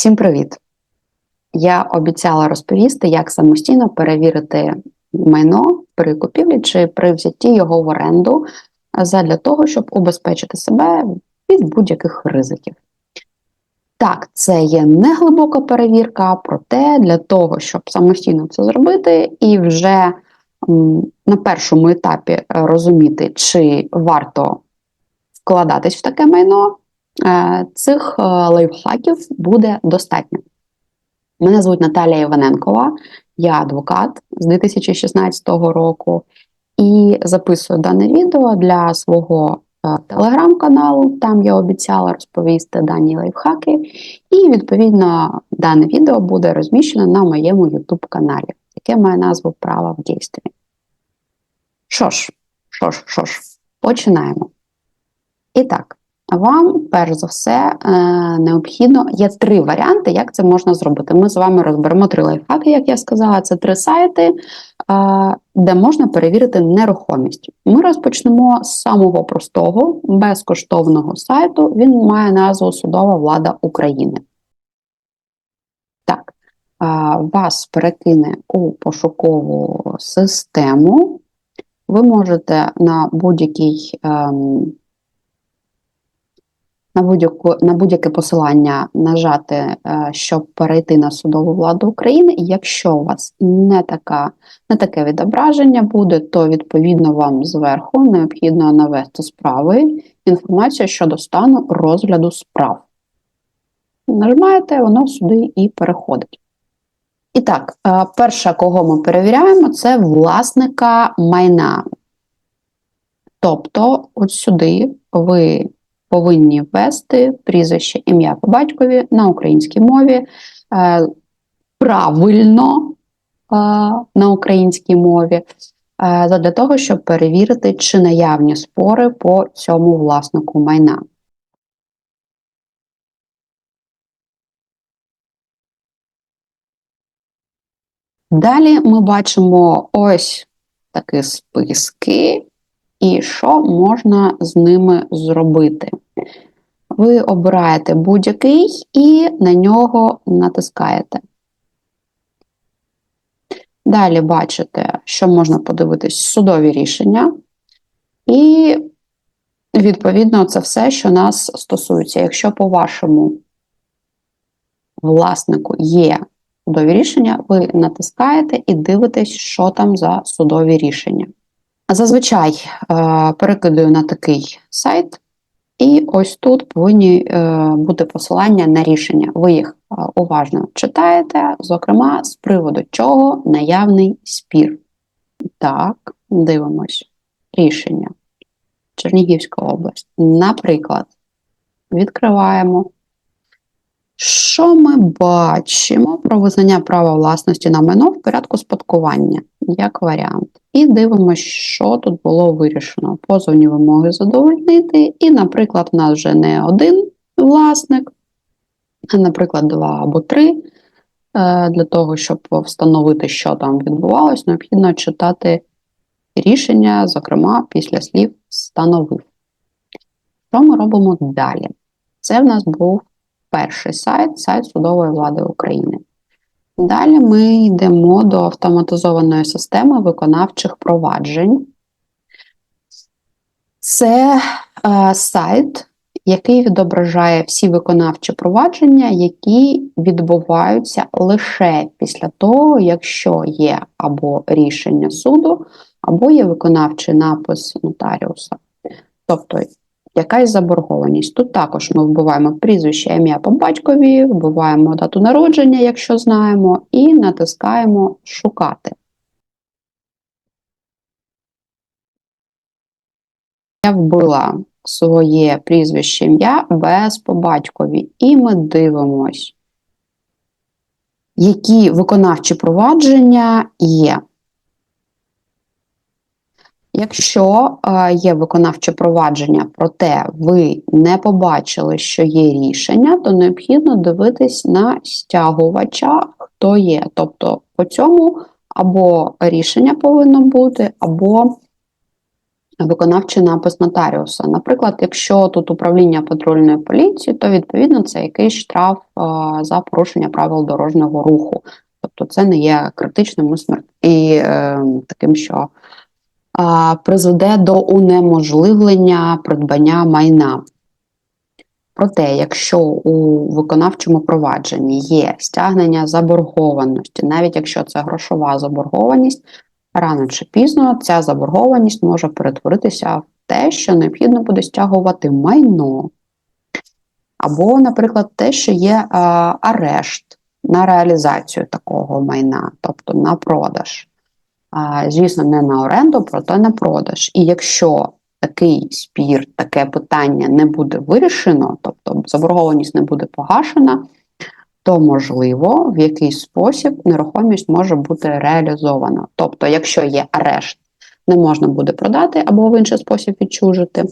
Всім привіт! Я обіцяла розповісти, як самостійно перевірити майно при купівлі чи при взятті його в оренду задля того, щоб убезпечити себе від будь-яких ризиків. Так, це є не глибока перевірка, проте для того, щоб самостійно це зробити, і вже на першому етапі розуміти, чи варто вкладатись в таке майно, цих е, лайфхаків буде достатньо. Мене звуть Наталія Іваненкова, я адвокат з 2016 року і записую дане відео для свого е, телеграм-каналу. Там я обіцяла розповісти дані лайфхаки, і відповідно дане відео буде розміщено на моєму YouTube каналі, яке має назву Право в дійстві. Що ж, що ж, що ж, починаємо. І так, вам, перш за все, е, необхідно є три варіанти, як це можна зробити. Ми з вами розберемо три лайфхаки, як я сказала, це три сайти, е, де можна перевірити нерухомість. Ми розпочнемо з самого простого, безкоштовного сайту. Він має назву Судова влада України. Так, е, вас перекине у пошукову систему. Ви можете на будь-який. На будь-яку на будь-яке посилання нажати, е, щоб перейти на судову владу України. І якщо у вас не така, не таке відображення буде, то відповідно вам зверху необхідно навести справи інформацію щодо стану розгляду справ. Нажимаєте, воно сюди і переходить. І так, е, перше, кого ми перевіряємо, це власника майна. Тобто, от сюди ви повинні ввести прізвище ім'я по батькові на українській мові е, правильно е, на українській мові, е, для того, щоб перевірити, чи наявні спори по цьому власнику майна. Далі ми бачимо ось такі списки, і що можна з ними зробити. Ви обираєте будь-який і на нього натискаєте. Далі бачите, що можна подивитись судові рішення. І, відповідно, це все, що нас стосується. Якщо по вашому власнику є судові рішення, ви натискаєте і дивитесь, що там за судові рішення. Зазвичай е, перекидаю на такий сайт, і ось тут повинні е, бути посилання на рішення. Ви їх е, уважно читаєте, зокрема, з приводу чого наявний спір. Так, дивимось. Рішення. Чернігівська область. Наприклад, відкриваємо. Що ми бачимо про визнання права власності на майно в порядку спадкування, як варіант. І дивимося, що тут було вирішено. Позовні вимоги задовольнити. І, наприклад, у нас вже не один власник, а, наприклад, два або три. Е, для того, щоб встановити, що там відбувалось, необхідно читати рішення, зокрема, після слів встановив. Що ми робимо далі? Це в нас був перший сайт сайт судової влади України. Далі ми йдемо до автоматизованої системи виконавчих проваджень. Це е, сайт, який відображає всі виконавчі провадження, які відбуваються лише після того, якщо є або рішення суду, або є виконавчий напис нотаріуса. Тобто якась заборгованість. Тут також ми вбиваємо прізвище ім'я по батькові, вбиваємо дату народження, якщо знаємо, і натискаємо Шукати. Я вбила своє прізвище ім'я без по батькові, і ми дивимось, які виконавчі провадження є. Якщо е, є виконавче провадження, проте ви не побачили, що є рішення, то необхідно дивитись на стягувача, хто є. Тобто по цьому або рішення повинно бути, або виконавчий напис нотаріуса. Наприклад, якщо тут управління патрульної поліції, то відповідно це якийсь штраф а, за порушення правил дорожнього руху. Тобто це не є критичним і смерть і е, таким, що призведе до унеможливлення придбання майна. Проте, якщо у виконавчому провадженні є стягнення заборгованості, навіть якщо це грошова заборгованість, рано чи пізно ця заборгованість може перетворитися в те, що необхідно буде стягувати майно. Або, наприклад, те, що є арешт на реалізацію такого майна, тобто на продаж. Звісно, не на оренду, проте на продаж. І якщо такий спір, таке питання не буде вирішено, тобто заборгованість не буде погашена, то можливо в якийсь спосіб нерухомість може бути реалізована. Тобто, якщо є арешт, не можна буде продати або в інший спосіб відчужити.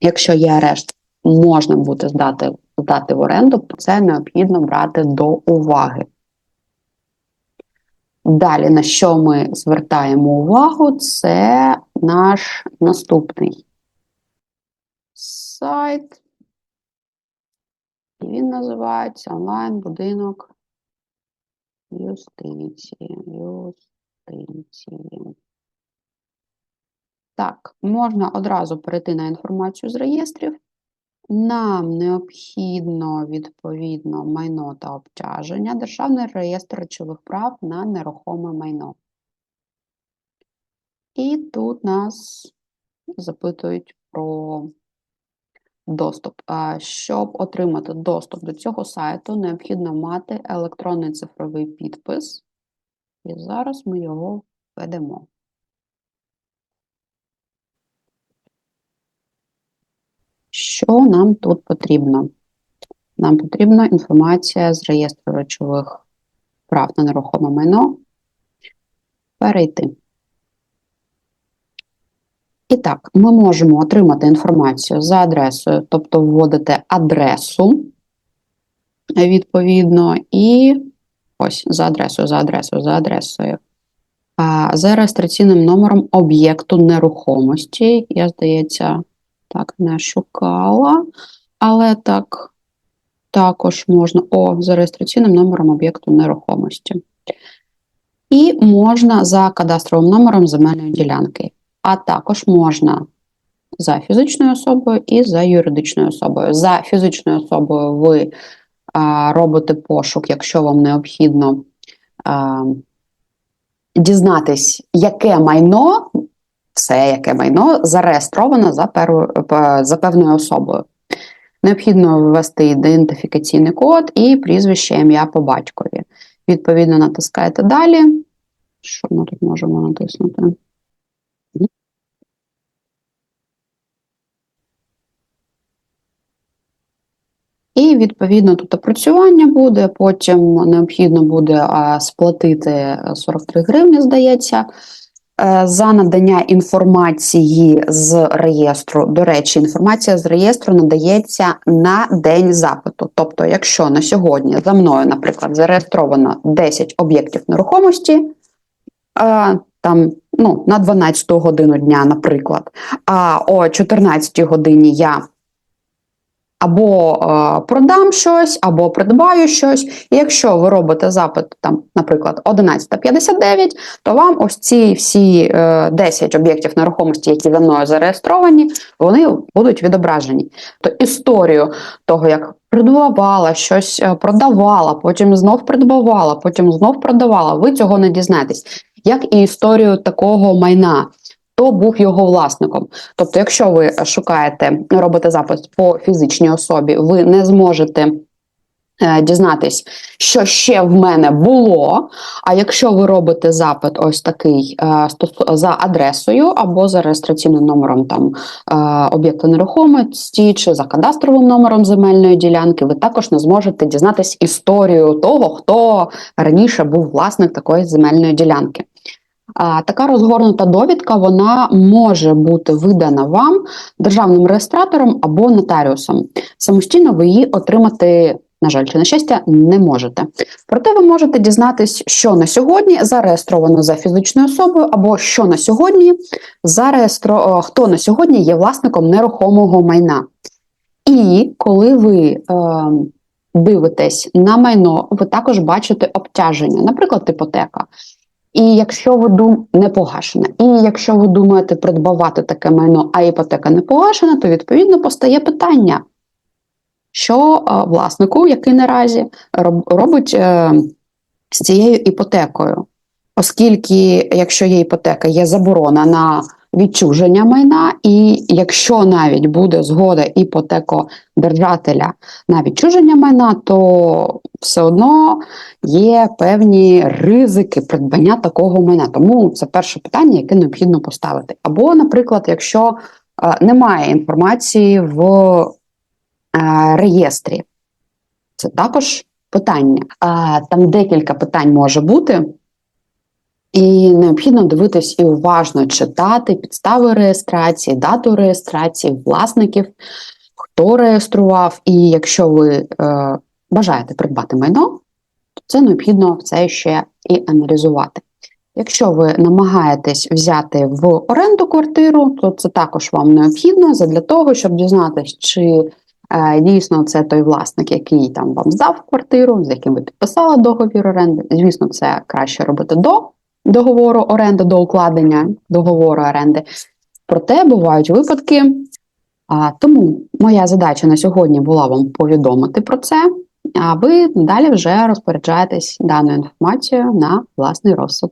Якщо є арешт, можна буде здати, здати в оренду, це необхідно брати до уваги. Далі, на що ми звертаємо увагу, це наш наступний сайт. І він називається онлайн-будинок юстиції. Юстиції. Так, можна одразу перейти на інформацію з реєстрів. Нам необхідно відповідно майно та обтяження, Державний реєстр речових прав на нерухоме майно. І тут нас запитують про доступ. Щоб отримати доступ до цього сайту, необхідно мати електронний цифровий підпис. І зараз ми його введемо. Що нам тут потрібно? Нам потрібна інформація з реєстру речових прав на нерухоме майно. Перейти. І так, ми можемо отримати інформацію за адресою, тобто вводити адресу відповідно, і ось за адресою, за адресою, за адресою. За реєстраційним номером об'єкту нерухомості. Я, здається, так не шукала, але так також можна о, за реєстраційним номером об'єкту нерухомості. І можна за кадастровим номером земельної ділянки. А також можна за фізичною особою і за юридичною особою. За фізичною особою ви а, робите пошук, якщо вам необхідно а, дізнатись, яке майно, все яке майно зареєстровано за, перу, за певною особою. Необхідно ввести ідентифікаційний код і прізвище ім'я по батькові. Відповідно, натискаєте далі. Що ми тут можемо натиснути? І, відповідно, тут опрацювання буде, потім необхідно буде сплатити 43 гривні, здається, е, за надання інформації з реєстру. До речі, інформація з реєстру надається на день запиту. Тобто, якщо на сьогодні за мною, наприклад, зареєстровано 10 об'єктів нерухомості, там ну, на 12 годину дня, наприклад, а о 14 годині я або е, продам щось, або придбаю щось. І якщо ви робите запит, там, наприклад, 11.59, то вам ось ці всі е, 10 об'єктів нерухомості, які за мною зареєстровані, вони будуть відображені. То історію того, як придбавала, щось е, продавала, потім знов придбавала, потім знов продавала, ви цього не дізнаєтесь. Як і історію такого майна хто був його власником. Тобто, якщо ви шукаєте, робите запис по фізичній особі, ви не зможете. Е, дізнатись, що ще в мене було. А якщо ви робите запит ось такий е, за адресою або за реєстраційним номером там е, об'єкту нерухомості чи за кадастровим номером земельної ділянки, ви також не зможете дізнатись історію того, хто раніше був власник такої земельної ділянки. Така розгорнута довідка вона може бути видана вам державним реєстратором або нотаріусом. Самостійно ви її отримати на жаль, чи на щастя, не можете. Проте ви можете дізнатись, що на сьогодні зареєстровано за фізичною особою, або що на сьогодні зареєстро... хто на сьогодні є власником нерухомого майна. І коли ви е, дивитесь на майно, ви також бачите обтяження, наприклад, іпотека. І якщо ви дум не погашена, і якщо ви думаєте придбавати таке майно, а іпотека не погашена, то відповідно постає питання, що власнику, який наразі робить е, з цією іпотекою, оскільки, якщо є іпотека, є заборона на відчуження майна, і якщо навіть буде згода іпотекодержателя на відчуження майна, то все одно є певні ризики придбання такого майна. Тому це перше питання, яке необхідно поставити. Або, наприклад, якщо е, немає інформації в е, реєстрі, це також питання. А, там декілька питань може бути. І необхідно дивитись і уважно читати підстави реєстрації, дату реєстрації, власників, хто реєстрував. І якщо ви е, бажаєте придбати майно, то це необхідно все ще і аналізувати. Якщо ви намагаєтесь взяти в оренду квартиру, то це також вам необхідно для того, щоб дізнатися, чи е, дійсно це той власник, який там вам здав квартиру, з яким ви підписали договір оренди. Звісно, це краще робити до договору оренди, до укладення договору оренди. Проте бувають випадки. Тому моя задача на сьогодні була вам повідомити про це, а ви далі вже розпоряджаєтесь даною інформацією на власний розсуд.